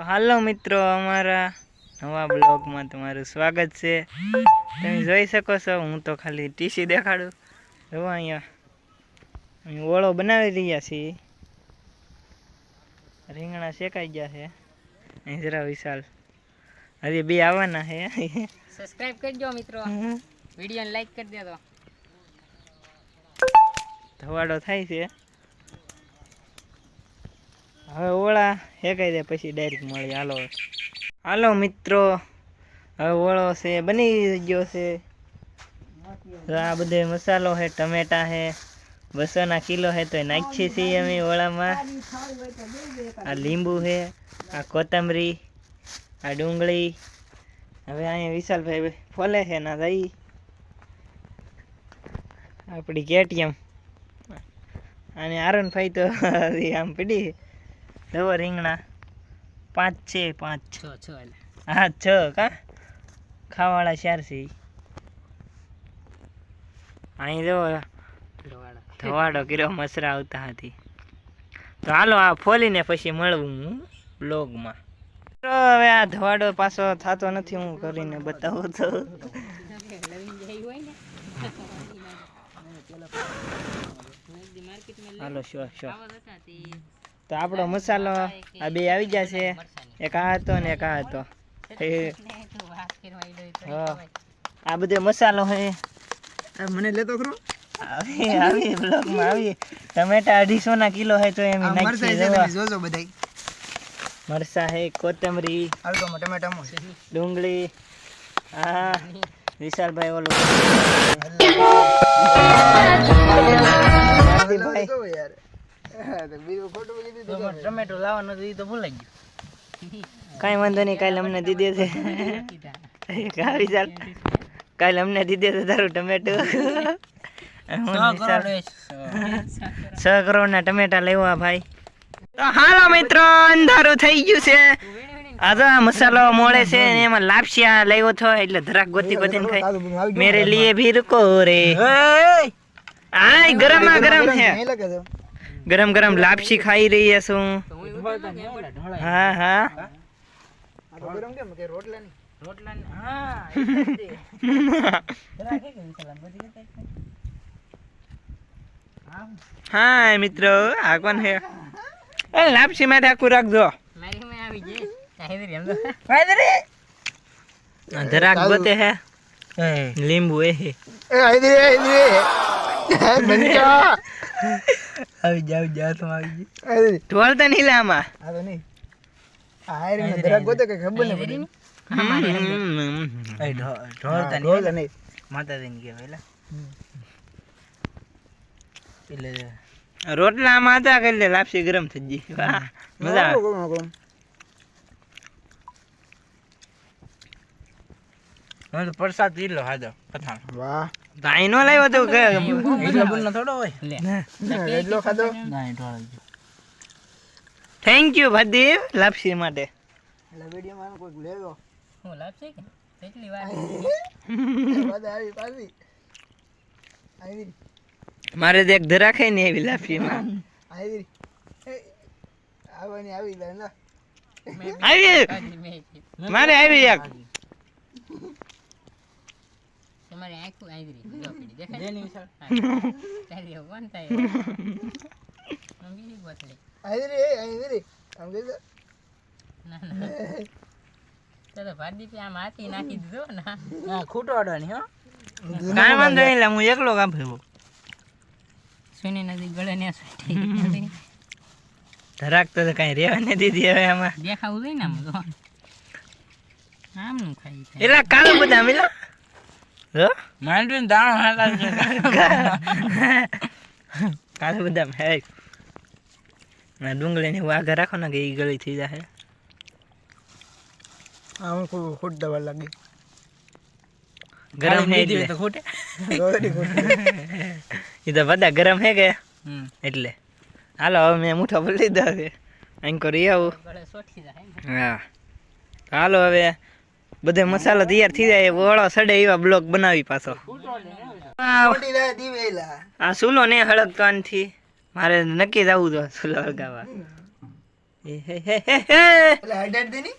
તો હાલો મિત્રો અમારા નવા બ્લોગમાં તમારું સ્વાગત છે. તમે જોઈ શકો છો હું તો ખાલી ટીસી દેખાડું. જો અહીંયા. અહીં ઓળો બનાવી રહ્યા છીએ. રીંગણા શેકાઈ ગયા છે. અહીં જરા વિશાલ. હજી બે આવવાના છે. સબસ્ક્રાઇબ કરજો મિત્રો. વિડીયોને લાઈક કરી દેજો. ધવાડો થાય છે. હવે ઓળા હેકાઈ દે પછી ડાયરેક્ટ મળી. હાલો. હાલો મિત્રો. હવે ઓળો છે, બની ગયો છે. આ બધે મસાલો છે, ટમેટા છે, બસોના કિલો છે તો નાખીએ છીએ અમે ઓળામાં. આ લીંબુ છે, આ કોથમરી, આ ડુંગળી. હવે અહીંયા વિશાલભાઈ ફોલે છે ના જઈ. આપણી કેટીએમ. અને આરનભાઈ તો આમ પડી દવો રીંગણા. પાંચ છે પાંચ. છ છ હા છ કા? ખાવાળા ચાર છે. અહીં જો ધવાડો. કર્યો મસરા આવતા હતી. તો હાલો આ ફોલીને પછી મળવું હું બ્લોગમાં. હવે આ ધવાડો પાછો થતો નથી હું કરીને બતાવું તો. હાલો શો શો. લેવા જતા તે આપણો મસાલો આ બે આવી ગયા છે. એક આ હતો ને એક આ હતો. આ બધો મસાલો હે. મને લેતો ખરો. આવી આવી બ્લોગમાં આવી. ટમેટા અઢીસો ના કિલો હે તો એમ નાખી જોજો બધાય. મરસા હે કોથમરી આલકોમાં ટમેટામાં ડુંગળી હા વિશાલભાઈ ઓલું. તો બીજું ખોટું ટમેટો લાવવાનું હતું એ તો ભૂલાઈ ગયું. કઈ વાંધો નહીં કાલે અમને દીધે છે કા ચાલ કાલે અમને દીધે છે તારું ટમેટું હું છ કરોડ ના ટમેટા લેવા ભાઈ. તો હાલો મિત્રો અંધારું થઈ ગયું છે. આ તો આ મસાલો મોળે છે ને એમાં લાપસિયા લેવો છો એટલે ધરાક ગોતી ગોતીને આવી ગયું. મેરે લીએ ભી રૂકો રે. આય ગરમ આ ગરમ છે. નહીં લાગે તો. ગરમ ગરમ લાપસી ખાઈ રહી છું. હા હા. આ તો ગરમ કેમ કે રોટલા નહીં હા મિત્રો આગવાન હે એ લાપસી માં ઠાકુર રાખજો મારી મેં આવી જઈ કાંઈ એમ તો ધરાક ગોતે હે લીંબુ એ હે. એ આઈ દે આઈ દે હે બનકા આવી જાવ જાવ આવી ગઈ. આઈ દે નહીં લે આ તો નહીં. આ હારી ને ગોતે કે ખબર નહીં પડી. ઢોલતા ઢોલ નહીં. માતાજીને કે પેલા એટલે રોટલા માતા કરી લે લાપસી ગરમ થઈ ગઈ. વાહ મજા આવે. પ્રસાદ પી લો હાજો પઠાણ વાહ. તાઈ નો લાવ્યો તો કે થોડો હોય. લે. એટલો ખાધો? થેન્ક યુ ભદીપ લાપસી માટે. એટલે વિડીયોમાં કોઈક લેવો હું લાપસી કે? કેટલી વાર? બધા આવી પાછી. આવી. મારે દેખ એક ધરાખે ને એવી લાપસીમાં. આવી. આવવાની આવી લે. ના આવી. મારે આવી એક. તમારી આંખું આવી રહી જો પીડી દેખાય તારી હવે કોણ થાય આમ બીજી બોતલી આવી રે આવી રે આમ કીધું ના ના ચલો તો ભારદીપે આમ હાથી નાખી દીધો ના ખૂટો અડવાની હો કાંઈ વાંધો નહીં લે હું એકલો કામ ફેરવો સુની નદી ગળે ને સાટી ધરાક તો કાંઈ રહેવા નથી દીધી હવે આમાં દેખાવું જોઈએ ને આમ તો આમનું ખાઈ એટલે કાળું બધા મિલા હો માંડવીને દાણો હાલા કાળું બધા હે. ના ડુંગળીની વાઘા રાખો ને કે એ ગળી થઈ જાય આમ ખૂબ ખોટ દવા લાગે. ગરમ હે એટલે. તો ખોટ. એ તો બધા ગરમ હે કે? એટલે. હાલો હવે મેં મુઠો બોલી લીધો હવે અહીં કરી આવું હા. હાલો હવે બધો મસાલો તૈયાર થઈ જાય ઓળો સડે એવા બ્લોક બનાવી પાછો. આ સુલો ને હળગકાનથી. મારે નક્કી જવું તો સુલો હળગાવા એ હે હે હે હે. એટલે હડાડ દે ની?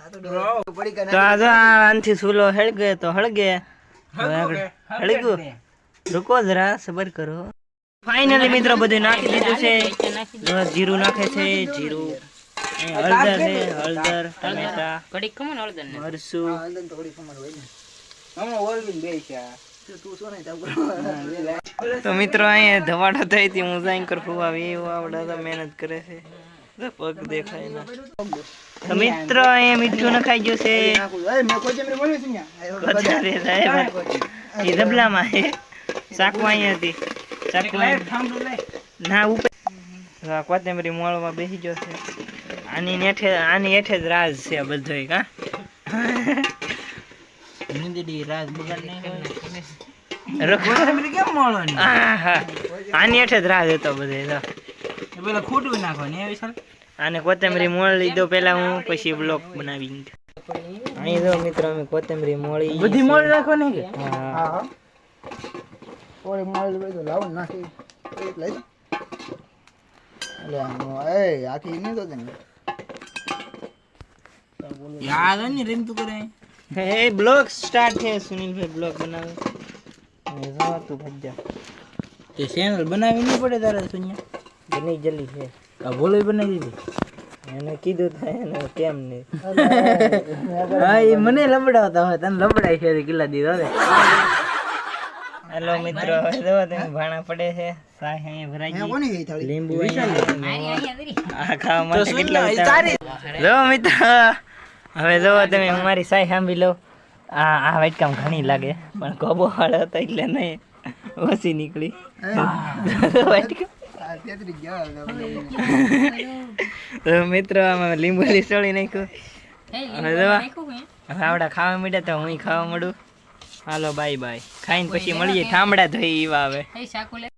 આ તો ડોરો પડી તો આ જો આ આનથી સુલો હળગે તો હળગે. હળગ્યું રૂકો જરા સબર કરો. ફાઇનલી મિત્રો બધું નાખી દીધું છે. જીરું નાખે છે જીરું. હળદર છે હળદર ટમેટા ઘડીક ખમો હળદર ને. મરસું હળદર તો થોડી ખમણ હોય ને. હમણાં ઓરવીન બે છે. તું મિત્રો અહીંયા ધવાડો થઈ હતી હું જાઈન કર ફુવાવી એવું આવડા તો મહેનત કરે છે. પગ દેખાય ના. તો મિત્રો અહીંયા મીઠું નખાઈ ગયું છે. મેં કોચમરી બોલ્યું છે ને વધારે સાહેબ એ ધબલામાં છે. ચાકુ અહીંયા હતી. ચાકુ ના ઉપર. કોથમરી મોળમાં બેસી ગયો છે. આની નેઠે આની હેઠે જ રાજ છે આ બધોય કા રાજ બગાડ નહીં રખો. કેમ હા આની હેઠે જ રાજ હતો બધે જો પેલા ખોટું નાખવાની એવી સર આને કોથમરી મોળ લીધો પેલા હું પછી બ્લોક બનાવી અહીં જો મિત્રો અમે કોથમરી મોળી બધી મોડ રાખવાની કે? હા. હા. મોળ બધું લાવ ને નાખી. એટલે એ આખી નહીં તો યાદ હોય ને રેમ તું કરે. એ બ્લોગ સ્ટાર્ટ છે સુનિલભાઈ બ્લોગ બનાવે. એ જો તું ભજ્જા તે ચેનલ બનાવી નહીં પડે તારે સુનિયા? બની જલ્દી છે. આ બોલો બનાવી દીધી? એને કીધું થાય ને કેમ નહીં. હા એ મને લબડાવતા હોય તને લબડાય છે કિલ્લા દીધો હવે? હેલો મિત્રો હવે જો તમે ભાણા પડે છે. સાહે અહીંયા ભરાઈ ગઈ. કોની ગઈ થાળી? લીંબુ અહીંયા આ ખાવા માટે કેટલા જો મિત્રો. હવે જો તમે અમારી સાઈ સાંભળી લો. આ આ વાટકામ ઘણી લાગે પણ કોબો વાળો હતો એટલે નહીં ઓછી નીકળી. મિત્રો આમાં લીંબુ લીસોળી નાખ્યું. હવે જોવા હવે આવડા ખાવા માંડ્યા તો હું ખાવા મળું હાલો બાય બાય ખાઈને પછી મળીએ ઠામડા ધોઈ એવા આવે